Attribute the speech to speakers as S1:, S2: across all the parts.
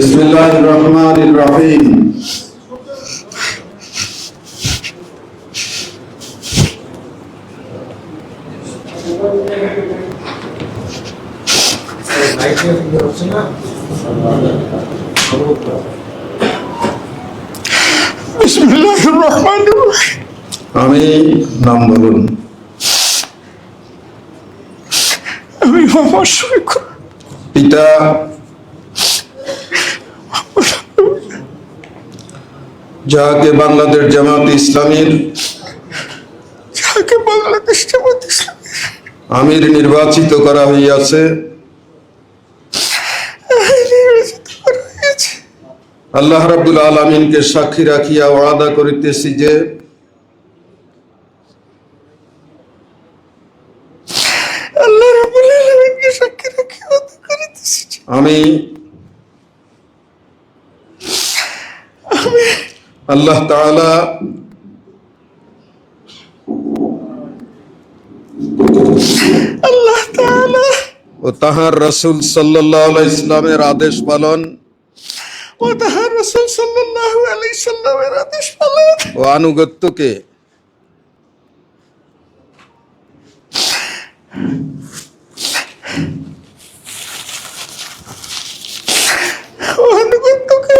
S1: بسم الله الرحمن الرحيم
S2: বিসমিল্লাহির রহমানির রহিম
S1: আমি নাম বলুন
S2: আমি মোহাম্মদ শফিকুর
S1: পিতা যাহাকে বাংলাদেশ জামাত ইসলামীর
S2: যাকে বাংলাদেশ জামাত ইসলামী
S1: আমির নির্বাচিত করা হইয়াছে। আল্লাহ রাব্বুল আলমিনকে সাক্ষী রাখিয়া ওয়াদা করিতেছি যে
S2: আল্লাহ রাব্বুল আলামিনকে সাক্ষী রেখে ওয়াদা করিতেছি যে
S1: আমি আল্লাহ তাআলা
S2: আল্লাহ তাআলা
S1: ও তাহার রসুল সাল্লাহ ইসলামের আদেশ পালন।
S2: ও তাহার রাসূল সাল্লাল্লাহু আলাইহি সাল্লামের আদেশ পালন।
S1: ও আনুগত্যকে
S2: ও আনুগত্যকে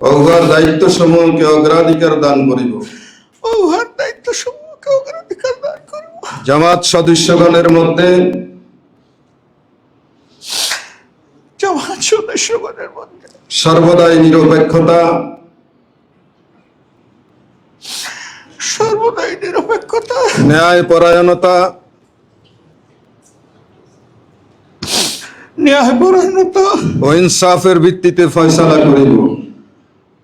S1: উহার দায়িত্ব সমূহকে অগ্রাধিকার দান করিব।
S2: উহার দায়িত্ব সমূহকে অগ্রাধিকার দান করিব।
S1: জামাত সদস্যগণের মধ্যে
S2: জামাত সদস্যগণের মধ্যে
S1: সর্বদাই নিরপেক্ষতা
S2: সর্বদাই নিরপেক্ষতা
S1: ন্যায় পরায়ণতা
S2: ন্যায়পরায়ণতা
S1: ও ইনসাফের ভিত্তিতে ফয়সালা করিব।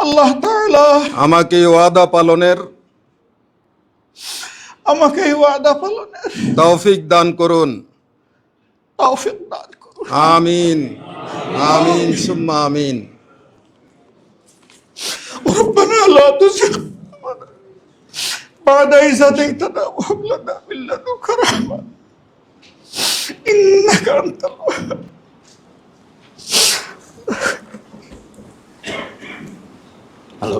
S2: আল্লাহ তাআলা
S1: আমাকে ওয়াদা পালনের
S2: আমাকে এই ওয়াদা পালনের
S1: তৌফিক দান করুন
S2: তৌফিক দান করুন
S1: আমিন আমিন সুম্মা আমিন
S2: ربنا لا تزغ قلوبنا بعد إذ هديتنا وهب لنا من لدنك رحمة إنك أنت الوهاب
S3: hello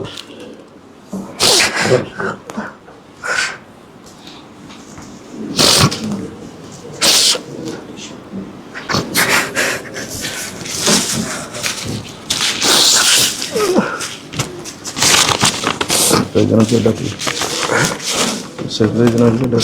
S1: President de la Président de
S3: la